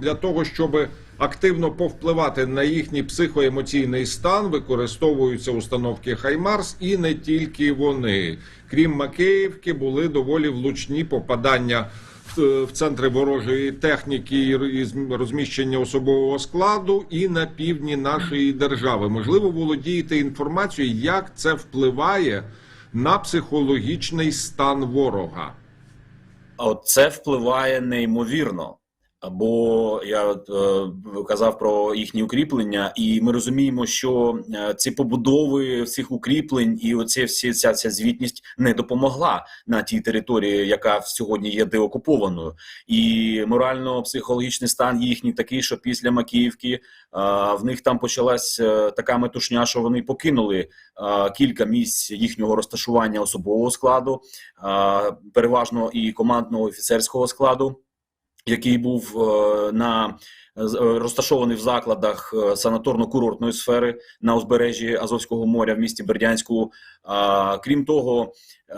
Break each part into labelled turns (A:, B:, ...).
A: Для того, щоб активно повпливати на їхній психоемоційний стан, використовуються установки Хаймарс і не тільки вони. Крім Макеївки, були доволі влучні попадання в- в центри ворожої техніки і розміщення особового складу і на півдні нашої держави. Можливо, володієте інформацією, як це впливає на психологічний стан ворога.
B: Це впливає неймовірно. Бо я е, казав про їхні укріплення, і ми розуміємо, що е, ці побудови цих укріплень і оці всі ця, ця звітність не допомогла на тій території, яка сьогодні є деокупованою. І морально-психологічний стан їхній такий, що після Макіївки е, в них там почалась така метушня, що вони покинули кілька місць їхнього розташування особового складу, переважно і командного офіцерського складу який був е, на з- е, розташований в закладах е, санаторно-курортної сфери на узбережжі Азовського моря в місті Бердянську. Крім того, е,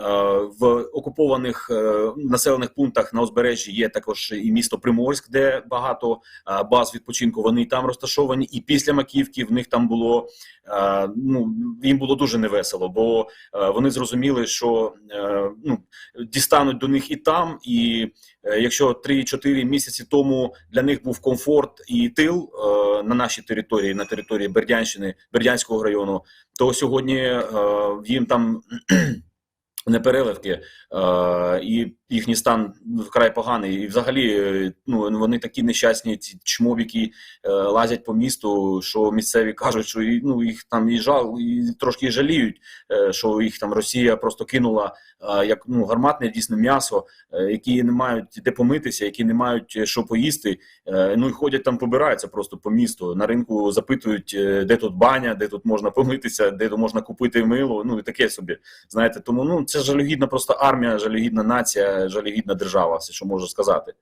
B: в окупованих е, населених пунктах на узбережжі є також і місто Приморськ, де багато е, баз відпочинку. Вони і там розташовані. І після Маківки в них там було е, ну їм було дуже невесело, бо е, вони зрозуміли, що е, ну дістануть до них і там, і Е, Якщо 3-4 місяці тому для них був комфорт і тил е, на нашій території, на території Бердянщини, Бердянського району, то сьогодні е, їм там не переливки, е, і їхній стан вкрай поганий. І взагалі, е, ну вони такі нещасні, ці чмобіки е, лазять по місту, що місцеві кажуть, що ну їх там і жал, і трошки і жаліють, що їх там Росія просто кинула як ну гарматне дійсно м'ясо, які не мають де помитися, які не мають що поїсти. Ну і ходять там, побираються просто по місту. На ринку запитують, де тут баня, де тут можна помитися, де тут можна купити мило. Ну і таке собі. Знаєте, тому ну це жалюгідна просто армія, жалюгідна нація, жалюгідна держава, все що можу сказати.